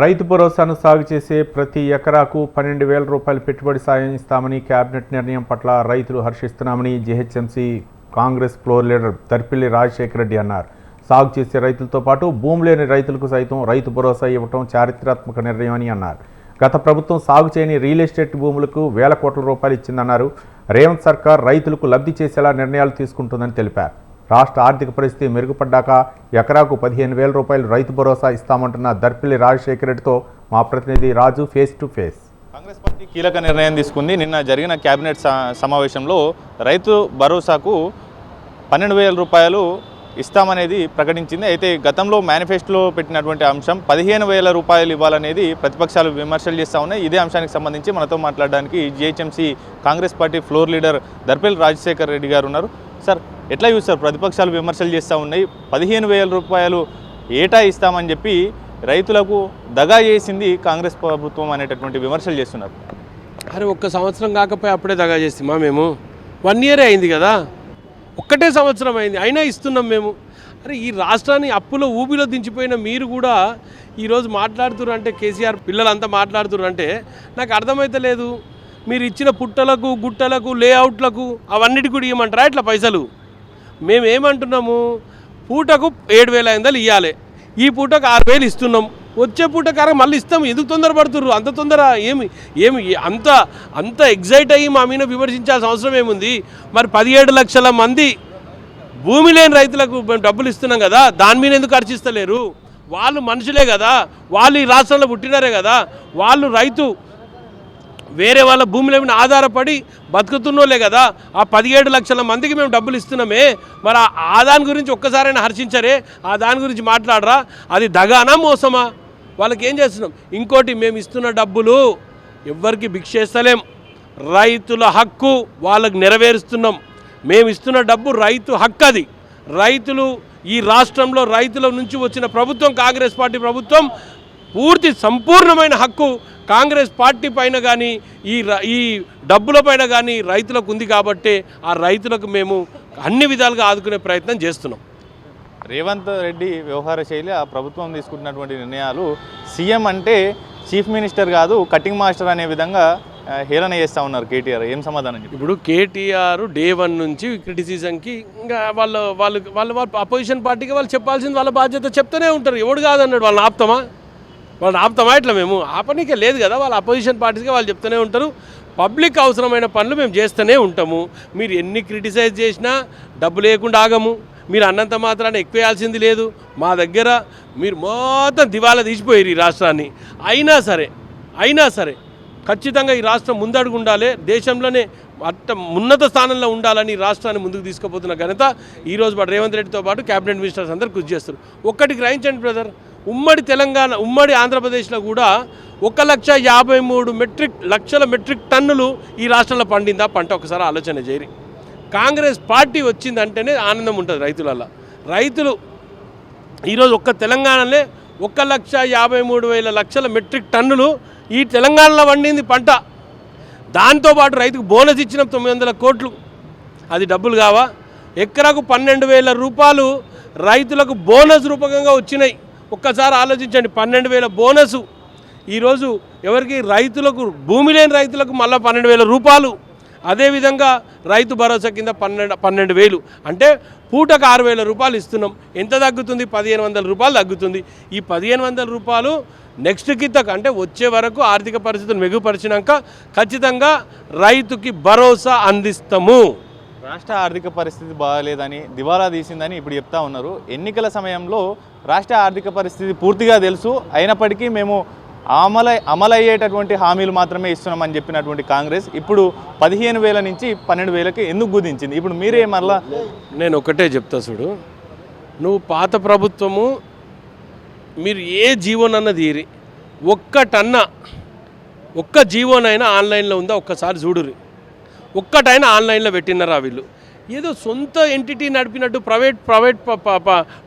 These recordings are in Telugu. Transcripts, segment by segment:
రైతు భరోసాను సాగు చేసే ప్రతి ఎకరాకు పన్నెండు వేల రూపాయల పెట్టుబడి సాయం ఇస్తామని కేబినెట్ నిర్ణయం పట్ల రైతులు హర్షిస్తున్నామని GHMC Congress floor leader Darpilli Rajasekhara Reddy అన్నారు. సాగు చేసే రైతులతో పాటు భూమి లేని రైతులకు సైతం రైతు భరోసా ఇవ్వటం చారిత్రాత్మక నిర్ణయం అని అన్నారు. గత ప్రభుత్వం సాగు చేయని రియల్ ఎస్టేట్ భూములకు వేల కోట్ల రూపాయలు ఇచ్చిందన్నారు. రేవంత్ సర్కార్ రైతులకు లబ్ధి చేసేలా నిర్ణయాలు తీసుకుంటుందని తెలిపారు. రాష్ట్ర ఆర్థిక పరిస్థితి మెరుగుపడ్డాక ఎకరాకు పదిహేను వేల రూపాయలు రైతు భరోసా ఇస్తామంటున్న దర్పిల్లి రాజశేఖర రెడ్డితో మా ప్రతినిధి Raju face to face Congress party కీలక నిర్ణయం తీసుకుంది. నిన్న జరిగిన కేబినెట్ స- సమావేశంలో రైతు భరోసాకు పన్నెండు వేల రూపాయలు ఇస్తామనేది ప్రకటించింది. అయితే గతంలో మేనిఫెస్టోలో పెట్టినటువంటి అంశం పదిహేను వేల రూపాయలు ఇవ్వాలనేది ప్రతిపక్షాలు విమర్శలు చేస్తూ ఉన్నాయి. ఇదే అంశానికి సంబంధించి మనతో మాట్లాడడానికి GHMC Congress party floor leader Darpil Rajasekhar Reddy garu ఉన్నారు. సార్ ఎట్లా చూస్తారు? ప్రతిపక్షాలు విమర్శలు చేస్తూ ఉన్నాయి. పదిహేను వేల రూపాయలు ఏటా ఇస్తామని చెప్పి రైతులకు దగా చేసింది కాంగ్రెస్ ప్రభుత్వం అనేటటువంటి విమర్శలు చేస్తున్నారు. అరే ఒక్క సంవత్సరం కాకపోయి అప్పుడే దగా చేస్తామా మేము? వన్ ఇయరే అయింది కదా? ఒక్కటే సంవత్సరం అయింది. అయినా ఇస్తున్నాం మేము. అరే ఈ రాష్ట్రాన్ని అప్పులో ఊబిలో దించిపోయిన మీరు కూడా ఈరోజు మాట్లాడుతున్నారు అంటే కేసీఆర్ పిల్లలంతా మాట్లాడుతున్నారు అంటే నాకు అర్థమైతలేదు మీరు ఇచ్చిన పుట్టలకు గుట్టలకు లేఅవుట్లకు అవన్నిటి కూడా ఇవ్వమంటారా ఇట్లా పైసలు? మేము ఏమంటున్నాము పూటకు ఏడు వేల ఐదు వందలు ఇవ్వాలి ఈ పూటకు ఆరు వేలు ఇస్తున్నాం. వచ్చే పూట కారం మళ్ళీ ఇస్తాం. ఎందుకు తొందరపడుతుర్రు అంత తొందర ఏమి ఏమి అంత అంత ఎగ్జైట్ అయ్యి మా మీద విమర్శించాల్సిన అవసరం ఏముంది? మరి పదిహేడు లక్షల మంది భూమి లేని రైతులకు మేము డబ్బులు ఇస్తున్నాం కదా దాని మీద ఎందుకు ఖర్చిస్తలేరు వాళ్ళు మనుషులే కదా వాళ్ళు ఈ రాష్ట్రంలో పుట్టినారే కదా వాళ్ళు రైతు వేరే వాళ్ళ భూముల మీద ఆధారపడి బతుకుతున్నోలే కదా. ఆ పదిహేడు లక్షల మందికి మేము డబ్బులు ఇస్తున్నామే. మరి ఆ- దాని గురించి ఒక్కసారైనా హర్షించరే. ఆ దాని గురించి మాట్లాడరా. అది దగానా మోసమా? వాళ్ళకి ఏం చేస్తున్నాం? ఇంకోటి మేము ఇస్తున్న డబ్బులు ఎవ్వరికి భిక్షేస్తలేం రైతుల హక్కు వాళ్ళకి నెరవేరుస్తున్నాం. మేము ఇస్తున్న డబ్బు రైతు హక్కు అది. రైతులు ఈ రాష్ట్రంలో రైతుల నుంచి వచ్చిన ప్రభుత్వం కాంగ్రెస్ పార్టీ ప్రభుత్వం పూర్తి సంపూర్ణమైన హక్కు కాంగ్రెస్ పార్టీ పైన కానీ ఈ ఈ డబ్బుల పైన కానీ రైతులకు ఉంది కాబట్టి ఆ రైతులకు మేము అన్ని విధాలుగా ఆదుకునే ప్రయత్నం చేస్తున్నాం. రేవంత్ రెడ్డి వ్యవహార శైలి ఆ ప్రభుత్వం తీసుకుంటున్నటువంటి నిర్ణయాలు సీఎం అంటే చీఫ్ మినిస్టర్ కాదు కటింగ్ మాస్టర్ అనే విధంగా హేళన చేస్తూ ఉన్నారు కేటీఆర్. ఏం సమాధానం ఇప్పుడు కేటీఆర్ డే వన్ నుంచి క్రిటిసిజంకి ఇంకా వాళ్ళు వాళ్ళు వాళ్ళు వాళ్ళ అపోజిషన్ పార్టీకి వాళ్ళు చెప్పాల్సింది వాళ్ళ బాధ్యత చెప్తూనే ఉంటారు. ఎవడు కాదన్నాడు? వాళ్ళని ఆపుతామా? వాళ్ళని ఆపుతామా ఇట్లా మేము? ఆపనీకే లేదు కదా వాళ్ళ అపోజిషన్ పార్టీస్కి వాళ్ళు చెప్తూనే ఉంటారు. పబ్లిక్ అవసరమైన పనులు మేము చేస్తూనే ఉంటాము. మీరు ఎన్ని క్రిటిసైజ్ చేసినా డబ్బు లేకుండా ఆగము. మీరు అన్నంత మాత్రాన ఎక్కువేయాల్సింది లేదు. మా దగ్గర మీరు మొత్తం దివాలా తీసిపోయారు ఈ రాష్ట్రాన్ని. అయినా సరే అయినా సరే ఖచ్చితంగా ఈ రాష్ట్రం ముందడుగు ఉండాలి. దేశంలోనే అట్ట ఉన్నత స్థానంలో ఉండాలని రాష్ట్రాన్ని ముందుకు తీసుకుపోతున్న ఘనత ఈరోజు పాటు రేవంత్ రెడ్డితో పాటు క్యాబినెట్ మినిస్టర్స్ అందరూ కృషి చేస్తారు. ఒక్కటి గ్రహించండి బ్రదర్ ఉమ్మడి తెలంగాణ ఉమ్మడి ఆంధ్రప్రదేశ్లో కూడా ఒక లక్ష యాభై మూడు మెట్రిక్ లక్షల మెట్రిక్ టన్నులు ఈ రాష్ట్రంలో పండిందా పంట ఒకసారి ఆలోచన చేయరి కాంగ్రెస్ పార్టీ వచ్చిందంటేనే ఆనందం ఉంటుంది రైతులలో రైతులు ఈరోజు ఒక్క తెలంగాణలో ఒక్క లక్ష యాభై మూడు వేల లక్షల మెట్రిక్ టన్నులు ఈ తెలంగాణలో పండింది పంట. దాంతోపాటు రైతుకు బోనస్ ఇచ్చిన తొమ్మిది వందల కోట్లు. అది డబ్బులు కావా? ఎకరాకు పన్నెండు వేల రూపాయలు రైతులకు బోనస్ రూపకంగా వచ్చినాయి. ఒక్కసారి ఆలోచించండి పన్నెండు వేల బోనసు. ఈరోజు ఎవరికి? రైతులకు భూమి లేని రైతులకు మళ్ళీ పన్నెండు వేల రూపాయలు. అదేవిధంగా రైతు భరోసా కింద పన్నెండు పన్నెండు వేలు. అంటే పూటకు ఆరు వేల రూపాయలు ఇస్తున్నాం. ఎంత తగ్గుతుంది? పదిహేను వందల రూపాయలు తగ్గుతుంది. ఈ పదిహేను వందల రూపాయలు నెక్స్ట్ కిందకు అంటే వచ్చే వరకు ఆర్థిక పరిస్థితులు మెరుగుపరిచినాక ఖచ్చితంగా రైతుకి భరోసా అందిస్తాము. రాష్ట్ర ఆర్థిక పరిస్థితి బాగాలేదని దివాలా తీసిందని ఇప్పుడు చెప్తా ఉన్నారు. ఎన్నికల సమయంలో రాష్ట్ర ఆర్థిక పరిస్థితి పూర్తిగా తెలుసు. అయినప్పటికీ మేము అమలు అమలయ్యేటటువంటి హామీలు మాత్రమే ఇస్తున్నామని చెప్పినటువంటి కాంగ్రెస్ ఇప్పుడు పదిహేను వేల నుంచి పన్నెండు వేలకి ఎందుకు గుదించింది ఇప్పుడు మీరే మరలా నేను ఒకటే చెప్తా చూడు. నువ్వు పాత ప్రభుత్వము మీరు ఏ జీవోనన్న తీరి. ఒక్కటన్న ఒక్క జీవోనైనా ఆన్లైన్లో ఉందా? ఒక్కసారి చూడురి ఒక్కటైనా ఆన్లైన్లో పెట్టినారా వీళ్ళు? ఏదో సొంత ఎంటిటీ నడిపినట్టు ప్రైవేట్ ప్రైవేట్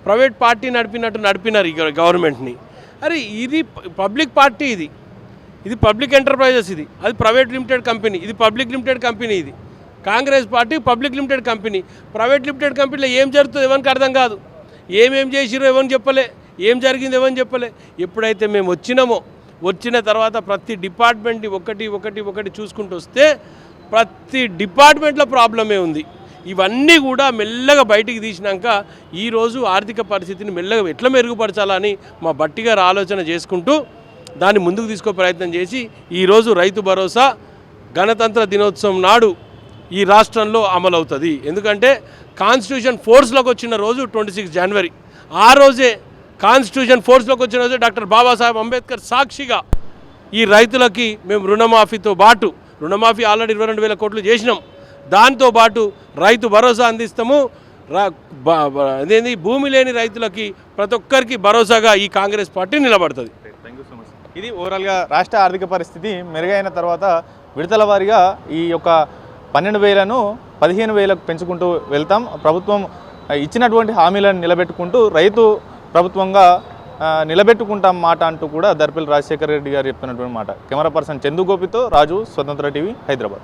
ప్రైవేట్ పార్టీ నడిపినట్టు నడిపినారు ఈ గవర్నమెంట్ని. అరే ఇది పబ్లిక్ పార్టీ ఇది. ఇది పబ్లిక్ ఎంటర్ప్రైజెస్ ఇది. అది ప్రైవేట్ లిమిటెడ్ కంపెనీ. ఇది పబ్లిక్ లిమిటెడ్ కంపెనీ ఇది. Congress party public limited company. Private limited కంపెనీలో ఏం జరుగుతుందో ఎవరికి అర్థం కాదు. ఏమేం చేసిరో ఎవరిని చెప్పలే. ఏం జరిగింది ఏమని చెప్పలే. ఎప్పుడైతే మేము వచ్చినామో వచ్చిన తర్వాత ప్రతి డిపార్ట్మెంట్ని ఒకటి ఒకటి ఒకటి చూసుకుంటూ వస్తే ప్రతి డిపార్ట్మెంట్లో ప్రాబ్లమే ఉంది. ఇవన్నీ కూడా మెల్లగా బయటికి తీసినాక ఈరోజు ఆర్థిక పరిస్థితిని మెల్లగా ఎట్లా మెరుగుపరచాలని మా బట్టి గారు ఆలోచన చేసుకుంటూ దాన్ని ముందుకు తీసుకో ప్రయత్నం చేసి ఈరోజు రైతు భరోసా గణతంత్ర దినోత్సవం నాడు ఈ రాష్ట్రంలో అమలవుతుంది. ఎందుకంటే కాన్స్టిట్యూషన్ ఫోర్స్లోకి వచ్చిన రోజు ట్వంటీ సిక్స్ జనవరి. ఆ రోజే కాన్స్టిట్యూషన్ ఫోర్స్లోకి వచ్చిన రోజు డాక్టర్ బాబాసాహెబ్ అంబేద్కర్ సాక్షిగా ఈ రైతులకి మేము రుణమాఫీతో పాటు రుణమాఫీ ఆల్రెడీ ఇరవై రెండు వేల కోట్లు చేసినాం. దాంతో పాటు రైతు భరోసా అందిస్తాము. అదేంది భూమి లేని రైతులకి ప్రతి ఒక్కరికి భరోసాగా ఈ కాంగ్రెస్ పార్టీ నిలబడుతుంది. ఇది ఓవరాల్గా రాష్ట్ర ఆర్థిక పరిస్థితి మెరుగైన తర్వాత విడతల వారీగా ఈ యొక్క పన్నెండు వేలను పదిహేను వేలకు పెంచుకుంటూ వెళ్తాం. ప్రభుత్వం ఇచ్చినటువంటి హామీలను నిలబెట్టుకుంటూ రైతు ప్రభుత్వంగా నిలబెట్టుకుంటాం మాట అంటూ కూడా దర్పిల్ రాజశేఖర రెడ్డి గారు చెప్తున్నటువంటి మాట. కెమెరా పర్సన్ చందు గోపితో రాజు స్వతంత్ర టీవీ హైదరాబాద్.